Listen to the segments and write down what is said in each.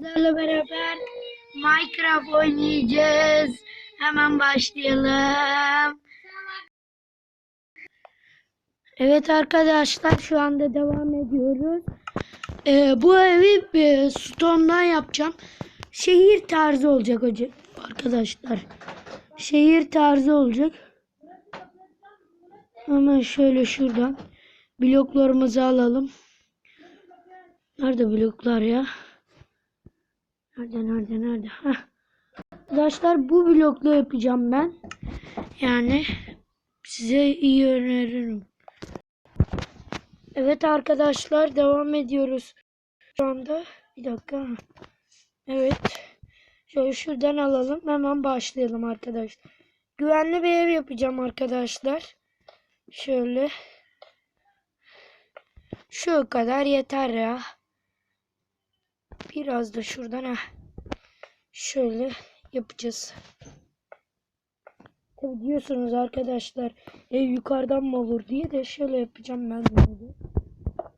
Sizlerle beraber Minecraft oynayacağız. Hemen başlayalım. Evet arkadaşlar şu anda devam ediyoruz. Ee, bu evi e, stone'dan yapacağım. Şehir tarzı olacak hocam arkadaşlar. Şehir tarzı olacak. Hemen şöyle şuradan bloklarımızı alalım. Nerede bloklar ya? Nerede nerede nerede? Arkadaşlar bu blokla yapacağım ben. Yani size iyi öneririm. Evet arkadaşlar devam ediyoruz. Şu anda bir dakika. Evet. Şöyle şuradan alalım. Hemen başlayalım arkadaşlar. Güvenli bir ev yapacağım arkadaşlar. Şöyle. Şu kadar yeter ya. Biraz da şuradan ha. Şöyle yapacağız. Tabi diyorsunuz arkadaşlar ev yukarıdan mı olur diye de şöyle yapacağım ben de.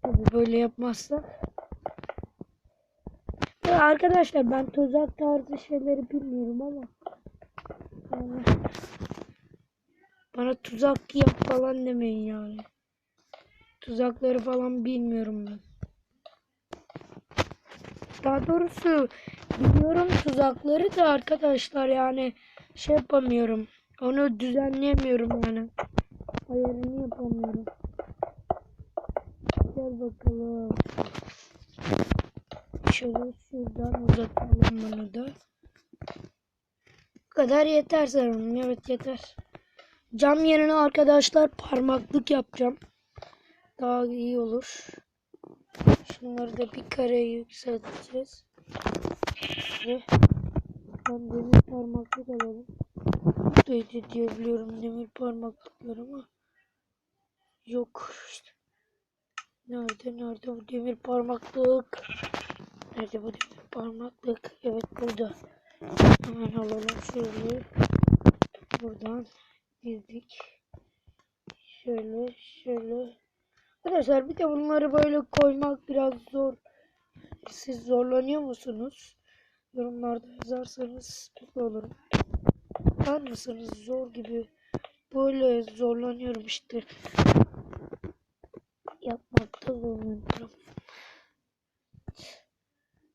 Tabi böyle yapmazsa. Ya arkadaşlar ben tuzak tarzı şeyleri bilmiyorum ama yani bana tuzak yap falan demeyin yani. Tuzakları falan bilmiyorum ben. Daha doğrusu biliyorum tuzakları da arkadaşlar yani şey yapamıyorum. Onu düzenleyemiyorum yani. Ayarını yapamıyorum. Gel bakalım. Şöyle şuradan uzatalım bunu da. Bu kadar yeter sanırım. Evet yeter. Cam yerine arkadaşlar parmaklık yapacağım. Daha iyi olur. Şunları da bir kare yükselteceğiz. Ve ben demir parmaklık alalım. Buradaydı diye biliyorum demir parmaklıklar ama yok işte. Nerede nerede bu demir parmaklık? Nerede bu demir parmaklık? Evet burada. Hemen alalım şöyle. Buradan dizdik. Şöyle şöyle. Arkadaşlar bir de bunları böyle koymak biraz zor. Siz zorlanıyor musunuz? Yorumlarda yazarsanız mutlu olurum. Ben mısınız zor gibi böyle zorlanıyorum işte. Yapmakta zorlanıyorum.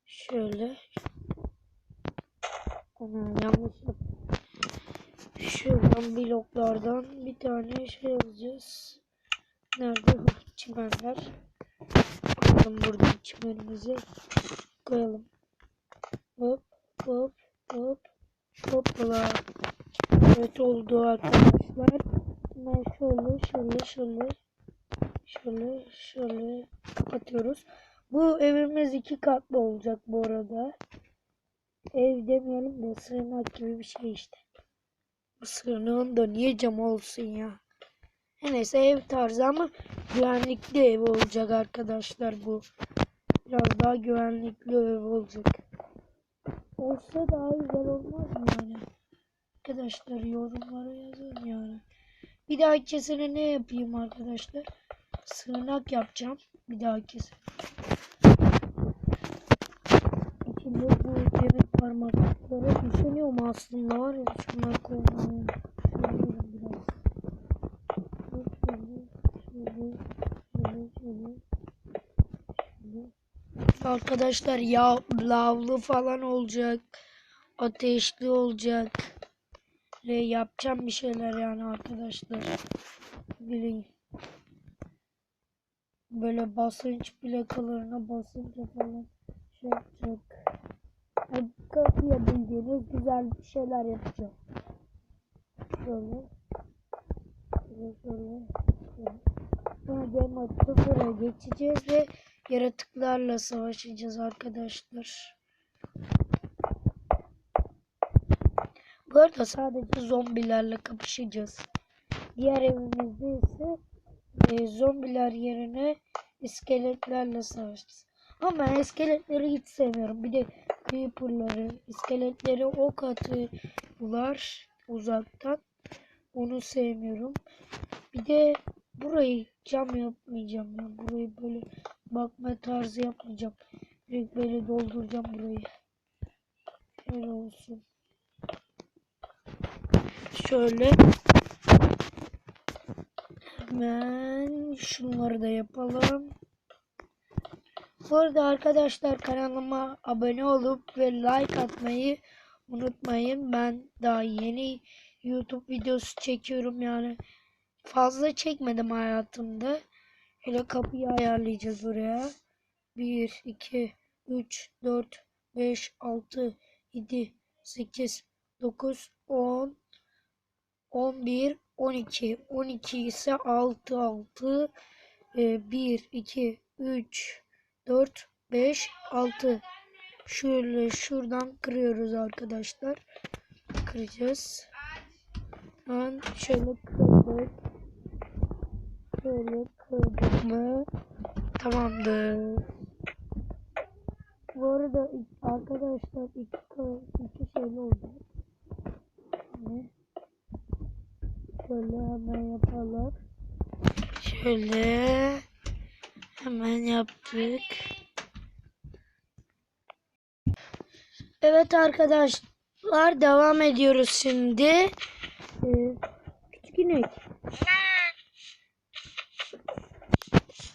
Şöyle. Ana yanlış. Şuradan bloklardan bir tane şey alacağız. Nerede? Çimenler. Bakalım buradan çimenimizi koyalım. Hop hop hop hoppala. Evet oldu arkadaşlar. Ben şöyle şöyle şöyle şöyle şöyle kapatıyoruz. Bu evimiz iki katlı olacak bu arada. Ev demeyelim de sığınak gibi bir şey işte. Bu sığınağın da niye cam olsun ya? Neyse ev tarzı ama güvenlikli ev olacak arkadaşlar bu. Biraz daha güvenlikli ev olacak. Olsa daha güzel olmaz mı yani? Arkadaşlar yorumlara yazın yani. Bir dahakisine ne yapayım arkadaşlar? Sığınak yapacağım. Bir dahakisi. İçinde bu parmaklıkları düşünüyorum aslında var ya şunları koymayı. Şöyle biraz. Arkadaşlar ya lavlı falan olacak. Ateşli olacak. Ve yapacağım bir şeyler yani arkadaşlar. Bilin. Böyle basınç plakalarına basınca falan şey yapacak. Yani yapabildiğiniz güzel bir şeyler yapacağım. Şöyle. Şöyle şöyle. Sonra Game sıfıra geçeceğiz ve yaratıklarla savaşacağız arkadaşlar. Bu arada sadece zombilerle kapışacağız. Diğer evimizde ise e, zombiler yerine iskeletlerle savaşacağız. Ama ben iskeletleri hiç sevmiyorum. Bir de creeperları, iskeletleri ok atıyorlar uzaktan. Onu sevmiyorum. Bir de burayı cam yapmayacağım ya. Burayı böyle bakma tarzı yapmayacağım. Direkt böyle dolduracağım burayı. Şöyle olsun. Şöyle. Hemen şunları da yapalım. Bu arada arkadaşlar kanalıma abone olup ve like atmayı unutmayın. Ben daha yeni YouTube videosu çekiyorum yani. Fazla çekmedim hayatımda. Hele kapıyı ayarlayacağız buraya. 1, 2, 3, 4, 5, 6, 7, 8, 9, 10, 11, 12. 12 ise 6, 6, 1, 2, 3, 4, 5, 6. Şöyle şuradan kırıyoruz arkadaşlar. Kıracağız. Ben şöyle kırdık. Şöyle kırdık mı? Tamamdır. Bu arada arkadaşlar iki, iki şeyli oldu. Ne? Şöyle hemen yapalım. Şöyle hemen yaptık. Evet arkadaşlar devam ediyoruz şimdi. Ee, küçük inek.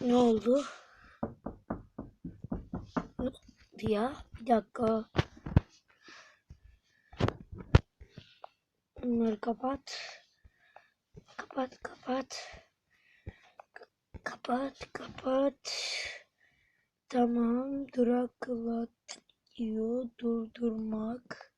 Ne oldu? Ne oldu ya? Bir dakika. Bunları kapat. Kapat kapat. Kapat kapat. Tamam duraklat diyor durdurmak.